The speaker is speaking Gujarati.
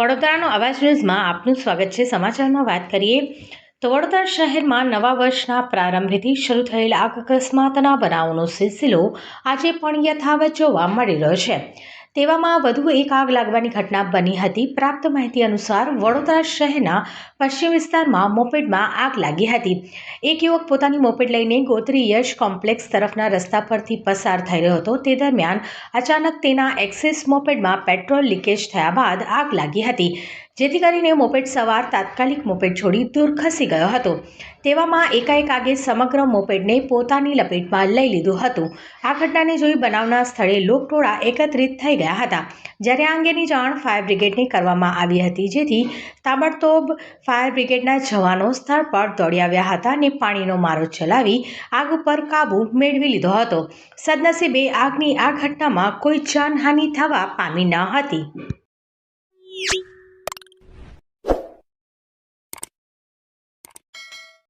વડોદરાનો અવાજ ન્યૂઝમાં આપનું સ્વાગત છે. સમાચારમાં વાત કરીએ તો વડોદરા શહેરમાં નવા વર્ષના પ્રારંભથી શરૂ થયેલ આગ અકસ્માતના બનાવોનો સિલસિલો આજે પણ યથાવત જોવા મળી રહ્યો છે. તેવામાં વધુ એક આગ લાગવાની ઘટના બની હતી. પ્રાપ્ત માહિતી અનુસાર વડોદરા શહેરના પશ્ચિમ વિસ્તારમાં મોપેડમાં આગ લાગી હતી. એક યુવક પોતાની મોપેડ લઈને ગોત્રી યશ કોમ્પ્લેક્સ તરફના રસ્તા પરથી પસાર થઈ રહ્યો હતો. તે દરમિયાન અચાનક તેના એક્સિસ મોપેડમાં પેટ્રોલ લીકેજ થયા બાદ આગ લાગી હતી. જેથી કરીને મોપેડ સવાર તાત્કાલિક મોપેડ છોડી દૂર ખસી ગયો હતો. તેવામાં એકાએક આગે સમગ્ર મોપેડને પોતાની લપેટમાં લઈ લીધું હતું. આ ઘટનાને જોઈ બનાવના સ્થળે લોકટોળા એકત્રિત થઈ ગયા હતા. જ્યારે આ અંગેની જાણ ફાયર બ્રિગેડને કરવામાં આવી હતી, જેથી તાબડતોબ ફાયર બ્રિગેડના જવાનો સ્થળ પર દોડી આવ્યા હતા અને પાણીનો મારો ચલાવી આગ ઉપર કાબૂ મેળવી લીધો હતો. સદનસીબે આગની આ ઘટનામાં કોઈ જાનહાનિ થવા પામી ન હતી.